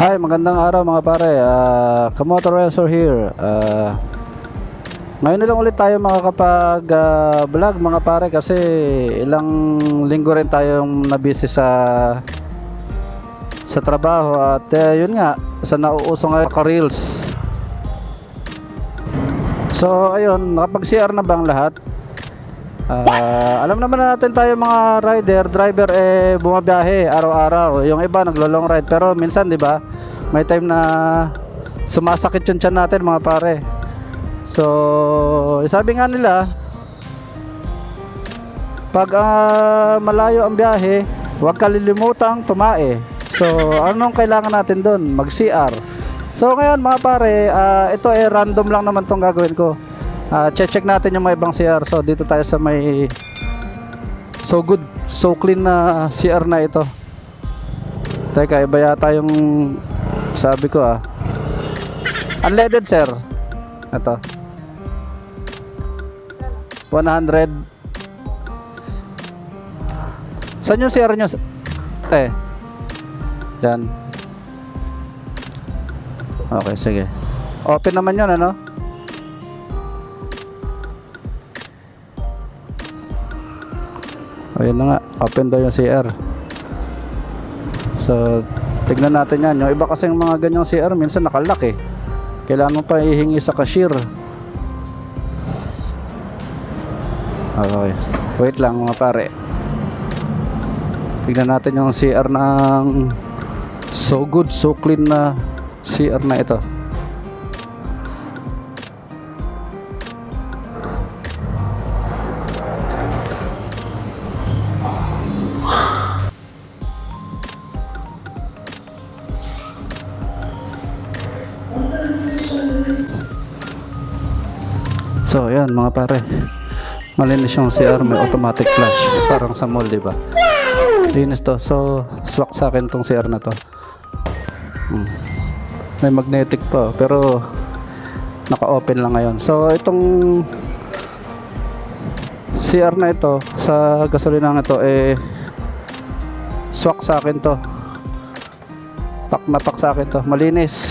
Hi, magandang araw mga pare. Uh, Kamotor Racer here. Ah, ngayon lang ulit tayo makakapag ah, vlog mga pare kasi ilang linggo rin tayong nabisi sa sa trabaho at eh, yun nga sa nauuso nga ka-reels. So ayun, nakapag CR na bang lahat? Ah, alam naman natin tayo mga rider, driver eh bumabiyahe araw-araw. Yung iba naglo-long ride pero minsan 'di ba? May time na sumasakit yung tiyan natin mga pare. So, sabi nga nila pag ah, malayo ang biyahe, huwag kalilimutang tumae. So, anong kailangan natin doon? Mag-CR. So, ngayon mga pare, ah, ito eh random lang naman tong gagawin ko. Ah, check natin yung mga ibang CR. So, dito tayo sa may so good, so clean na CR na ito. Teka, iba yata yung sabi ko ah. Unleaded sir. Ito. 100. Saan yung CR nyo? Eh. Yan. Okay, sige. Open naman yun, ano? Ayun na nga, open daw yung CR. So, tignan natin yan. Yung iba kasing mga ganyang CR, minsan nakalock eh. Kailangan mo pa ihingi sa cashier. Okay. Wait lang mga pare. Tignan natin yung CR ng so good, so clean na CR na ito. Ayan mga pare. Malinis yung CR, may automatic flash. Parang sa mall, di ba? Linis to. So, swak sa akin tong CR na to. Hmm. May magnetic pa, pero naka-open lang ngayon. So, itong CR na ito, sa gasolina ito, eh, swak sa akin to. Pak na pak sa akin to. Malinis.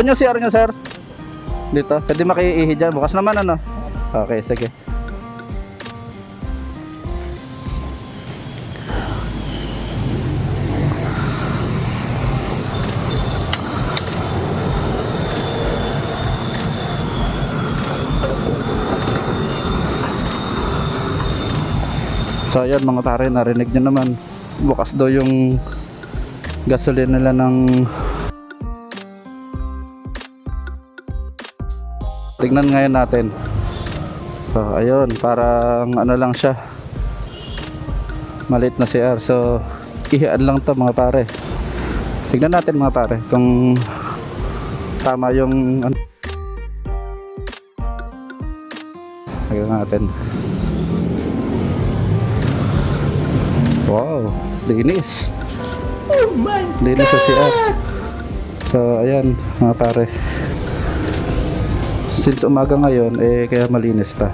Saan yung CR nyo, sir? Dito? Pwede makiihi dyan. Bukas naman, ano? Okay, sige. So ayan mga pare, narinig nyo naman bukas daw yung gasolina nila ng Tignan ngayon natin. So, ayun, parang ano lang siya. Malit na CR. So, ihian lang to mga pare. Tignan natin mga pare kung tama yung ano. Tignan natin. Wow, linis. Oh my Linis sa CR. So, ayan mga pare since umaga ngayon eh kaya malinis pa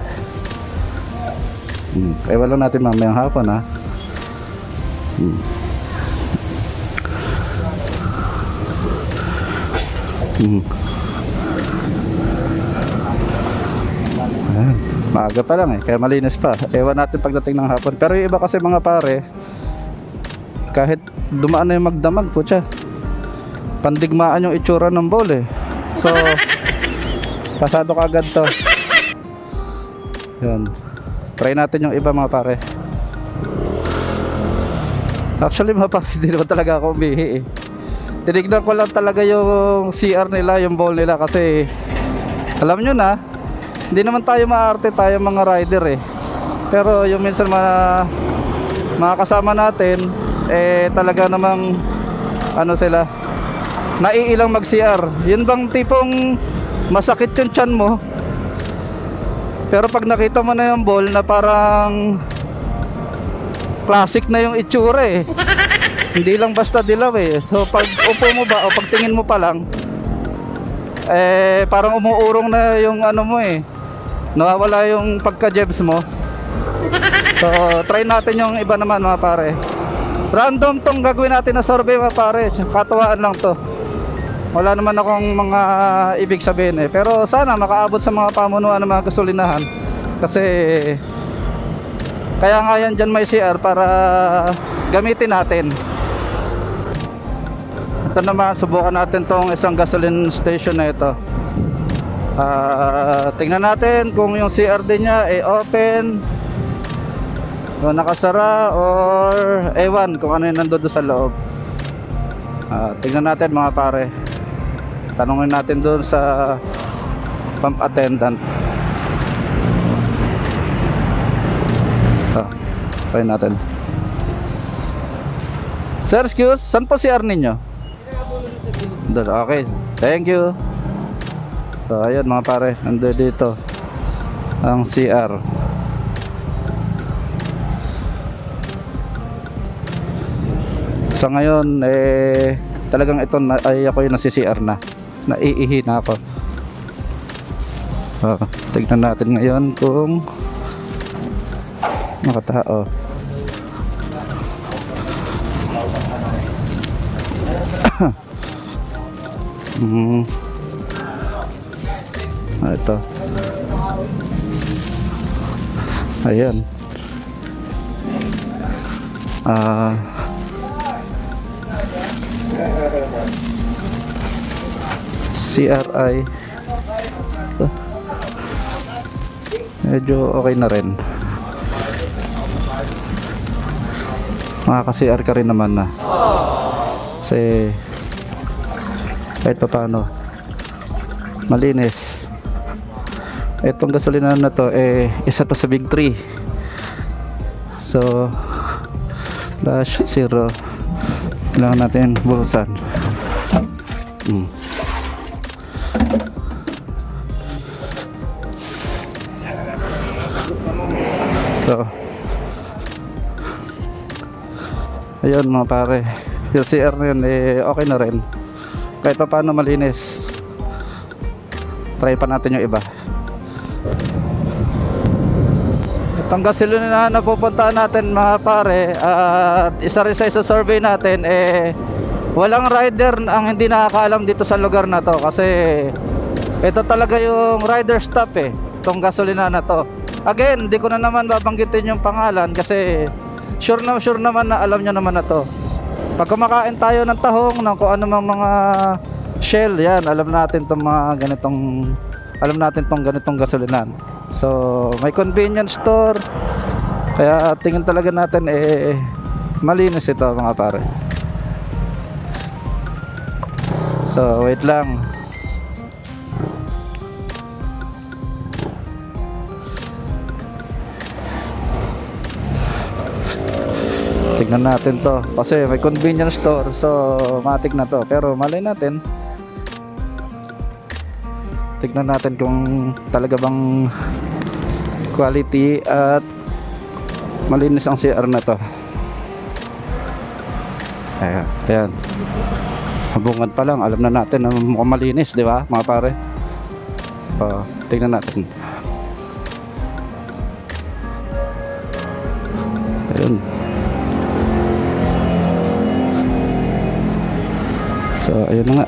hmm. ewan lang natin mamayang hapon ha hmm. Hmm. Ayan. maaga pa lang eh kaya malinis pa ewan natin pagdating ng hapon pero yung iba kasi mga pare kahit dumaan na yung magdamag po siya pandigmaan yung itsura ng bowl eh so Pasado kagad to. Yan. Try natin yung iba mga pare. Actually mga pare, hindi naman talaga ako umihi eh. Tinignan ko lang talaga yung CR nila, yung bowl nila kasi alam nyo na, hindi naman tayo maarte tayo mga rider eh. Pero yung minsan mga, mga kasama natin, eh talaga namang ano sila, naiilang mag CR. Yun bang tipong masakit yung tiyan mo pero pag nakita mo na yung ball na parang classic na yung itsura eh Hindi lang basta dilaw eh. So pag upo mo ba o pag tingin mo pa lang eh parang umuurong na yung ano mo eh. Nawawala yung pagka-jebs mo. So try natin yung iba naman mga pare. Random tong gagawin natin na survey mga pare. Katuwaan lang to. Wala naman akong mga ibig sabihin eh. Pero sana makaabot sa mga pamunuan ng mga gasolinahan. Kasi kaya nga yan dyan may CR para gamitin natin. Ito naman, subukan natin tong isang gasoline station na ito. Ah, tingnan natin kung yung CR din niya ay open o nakasara or ewan kung ano yung nandun doon sa loob. Ah, tingnan natin mga pare. Tanungin natin doon sa pump attendant. Ito, try natin. Sir, excuse, saan po CR ninyo? Doon, okay. Thank you. So, ayan mga pare, nandun dito ang CR. Sa ngayon, eh, talagang ito na, ay ako yung nasi-CR na. Naiihi na ako. So, tignan natin ngayon kung nakatao. Hmm. Ah, ito. Ayan. Ah. CRI. Medyo okay na rin. Makaka-CR ka rin naman na. Kasi kahit pa paano malinis itong gasolina na to eh isa to sa big 3 so dash zero kailangan natin bulusan hmm. So ayun mga pare. Yung CR na yun eh okay na rin. Kahit pa paano malinis. Try pa natin yung iba. Itong gasolina na pupuntahan natin mga pare at isa rin sa isa survey natin eh walang rider ang hindi nakakaalam dito sa lugar na to kasi ito talaga yung rider stop eh itong gasolina na to. Again hindi ko na naman babanggitin yung pangalan kasi sure na sure naman na alam nyo naman na to. Pag kumakain tayo ng tahong ng kung ano mang mga shell yan alam natin tong mga ganitong alam natin tong ganitong gasolinan. So may convenience store. Kaya tingin talaga natin eh malinis ito mga pare so wait lang. Tignan natin to. Kasi may convenience store so matik na to. Pero malay natin tignan natin kung talaga bang quality at malinis ang CR na to. Ayan, ayan. Habungan pa lang. Alam na natin na mukhang malinis di ba mga pare? Oh, tignan natin. Ayun. So, ayun na nga.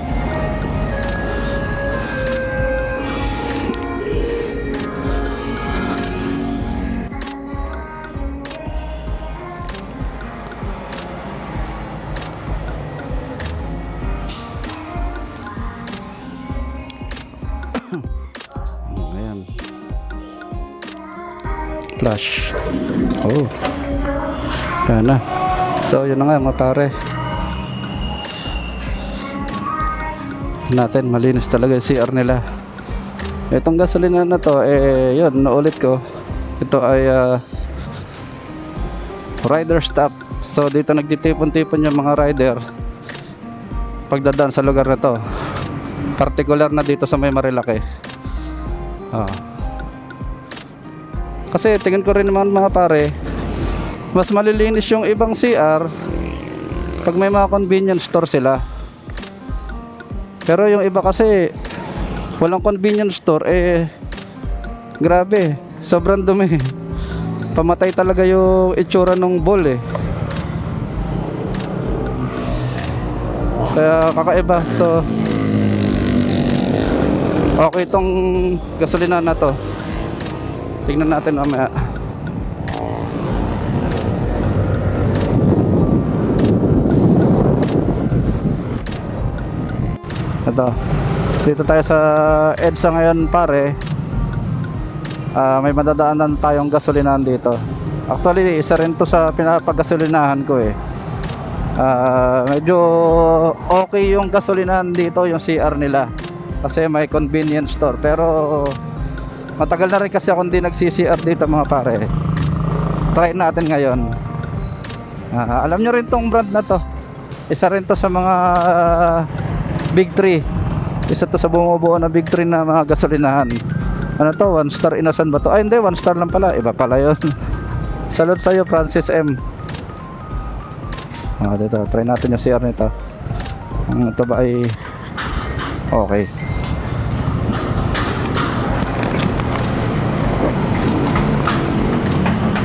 Yun na nga mga pare. natin malinis talaga yung CR nila. Itong gasolina na to eh yun naulit ko. Ito ay ah, rider stop. So dito nagtitipon-tipon yung mga rider pagdadaan sa lugar na to. Particular na dito sa may Marilaki. Ah. kasi tingin ko rin naman mga pare mas malilinis yung ibang CR Pag may mga convenience store sila. Pero yung iba kasi walang convenience store eh grabe, sobrang dumi. Pamatay talaga yung itsura ng ball eh. Kaya kakaiba. So okay itong gasolina na to. Tingnan natin mamaya. Ito. Dito tayo sa EDSA ngayon pare. Ah, may madadaanan tayong gasolinahan dito. Actually, isa rin to sa pinapagasolinahan ko eh. Ah, medyo okay yung gasolinahan dito, yung CR nila. Kasi may convenience store. Pero matagal na rin kasi ako hindi nagsi-CR dito mga pare. Try natin ngayon. Ah, alam nyo rin tong brand na to. Isa rin to sa mga ah, Big 3. Isa to sa bumubuo na Big 3 na mga gasolinahan. Ano to? One star inasan ba to? Ay hindi, one star lang pala. Iba pala yun. Salute sa'yo Francis M. Ah, dito. Try natin yung CR nito. Ang ito ba ay okay.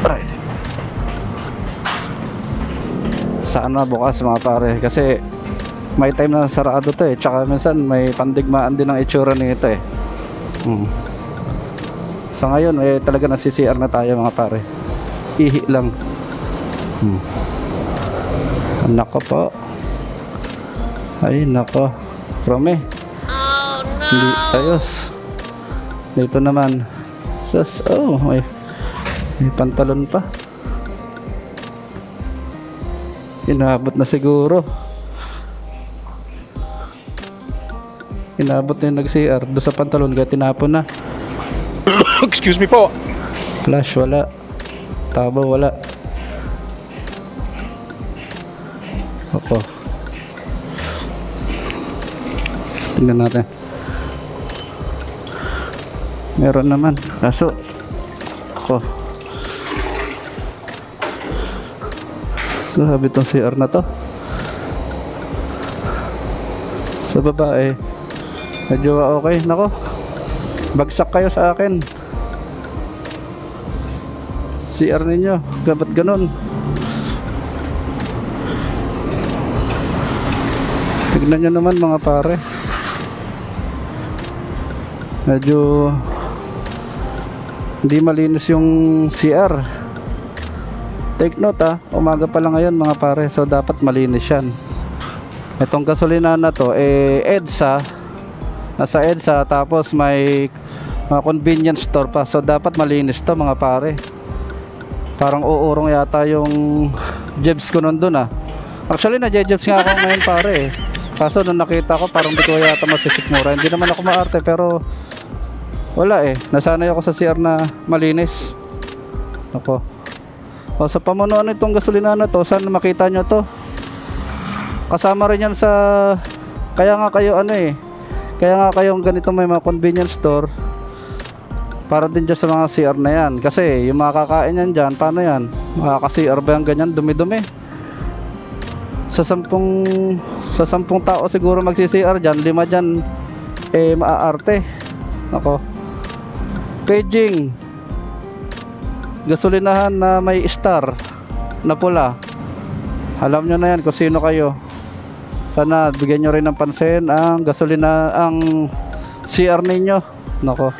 Ay. Sana bukas mga pare kasi may time na sarado to eh. Tsaka minsan may pandigmaan din ang itsura nito eh. Hmm. sa ngayon eh talaga nasi-CR na tayo mga pare. Ihi lang. Hmm. nako po. Ay nako. Prome hindi ayos dito naman. Sus oh may, may pantalon pa. Inabot na siguro inabot na yung nag-CR doon sa pantalon kaya tinapon na. Excuse me po. flash wala. Tabo wala. Ako. Tingnan natin. Meron naman. Kaso ako. Grabe tong CR na to. Sa babae medyo okay. Nako. Bagsak kayo sa akin. CR ninyo. Gabat ganon tignan nyo naman mga pare. Medyo hindi malinis yung CR take note ah. Umaga pa lang ngayon mga pare. So dapat malinis yan. Itong gasolina na to eh EDSA nasa EDSA tapos may mga convenience store pa. So dapat malinis to mga pare. Parang uurong yata yung jebs ko nun dun ah. Actually na jebs nga ako ngayon pare eh. Kaso nung nakita ko parang di ko yata masisikmura hindi naman ako maarte pero wala eh. Nasanay ako sa CR na malinis. Ako. O sa pamunuan nitong gasolina na to saan makita nyo to? Kasama rin yan sa kaya nga kayo ano eh kaya nga kayong ganito may mga convenience store para din dyan sa mga CR na yan. Kasi yung mga kakain yan dyan paano yan? makaka-CR ba yung ganyan? Dumi-dumi. Sa sampung sa sampung tao siguro magsi-CR dyan lima dyan eh maaarte. Ako paging. Gasolinahan na may star na pula. Alam nyo na yan kung sino kayo sana bigyan nyo rin ng pansin ang gasolina ang CR ninyo. Nako.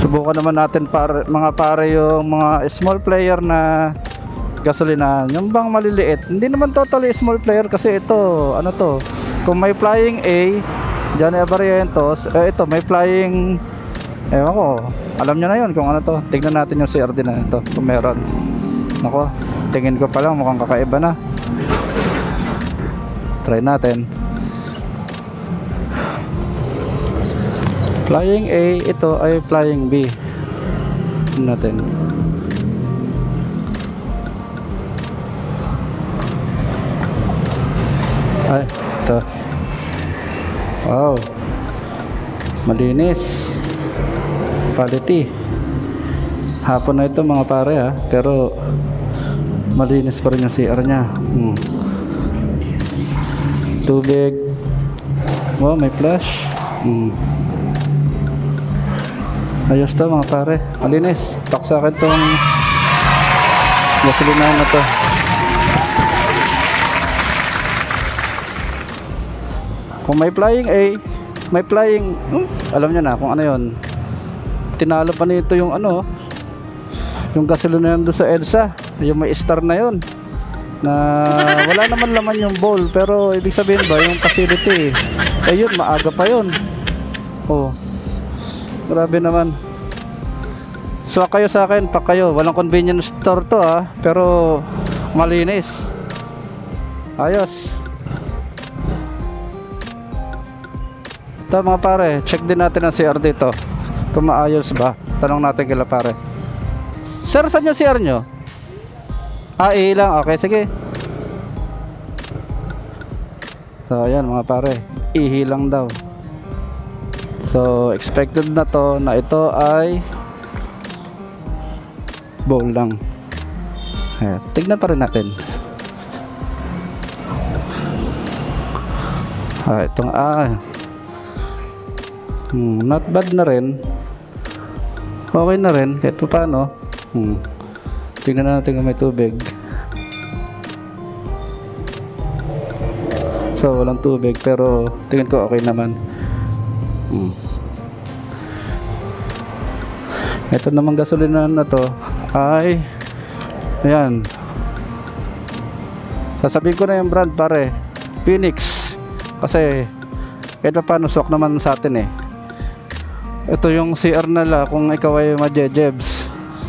Subukan naman natin para, mga pare yung mga small player na gasolina. Yung bang maliliit hindi naman totally small player kasi ito ano to? Kung may flying A Johnny Abarientos eh, ito may flying ewan ko alam nyo na yun kung ano to. Tignan natin yung CRD na ito kung meron nako tingin ko pa lang mukhang kakaiba na. Try natin. Flying A ito ay flying B. Natin. Ay ito. Wow. Malinis. Quality. Hapon na ito mga pare ha. Pero malinis pa rin yung CR niya. Hmm. Tubig. Wow, may flash. Hmm. Ayos to mga pare. Malinis. Tak sa akin tong gasolinahan na to. Kung may flying A, may flying, hmm, alam nyo na kung ano yon. Tinalo pa nito yung ano, yung gasolinahan doon sa EDSA, yung may star na yon. Na wala naman laman yung bowl, pero ibig sabihin ba yung facility, eh yun, maaga pa yun. Oh, grabe naman. So kayo sa akin, pa kayo, walang convenience store to ah, pero malinis. Ayos. Ito mga pare, check din natin ang CR dito. Kung maayos ba. Tanong natin kila pare. Sir, saan yung CR nyo? Ah, eh lang. Okay, sige. So, ayan mga pare. Ihi lang daw. So, expected na to na ito ay bowl lang. Ayan. Tignan pa rin natin. Ah, itong ah. Hmm, not bad na rin. Okay na rin kahit pa paano. Hmm. Tingnan natin kung may tubig. So, walang tubig pero tingin ko okay naman. Hmm. Ito namang gasolina na to ay ayan. Sasabihin ko na yung brand pare. Phoenix. Kasi kahit pa paano swak naman sa atin eh. Ito yung CR nila kung ikaw ay majejebs.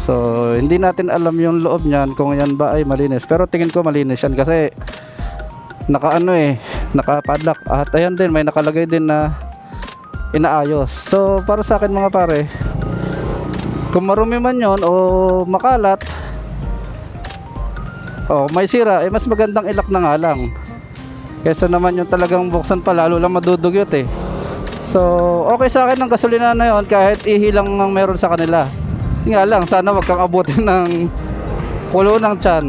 So, hindi natin alam yung loob niyan kung yan ba ay malinis. Pero tingin ko malinis yan kasi nakaano eh, nakapadlock. At ayan din, may nakalagay din na inaayos. So, para sa akin mga pare, kung marumi man yon o makalat, o may sira, eh mas magandang ilak na nga lang. Kesa naman yung talagang buksan pa, lalo lang madudugyot eh. So, okay sa akin ng gasolina na yon kahit ihi lang ang meron sa kanila. Nga lang, sana wag kang abutin ng kulo ng tiyan.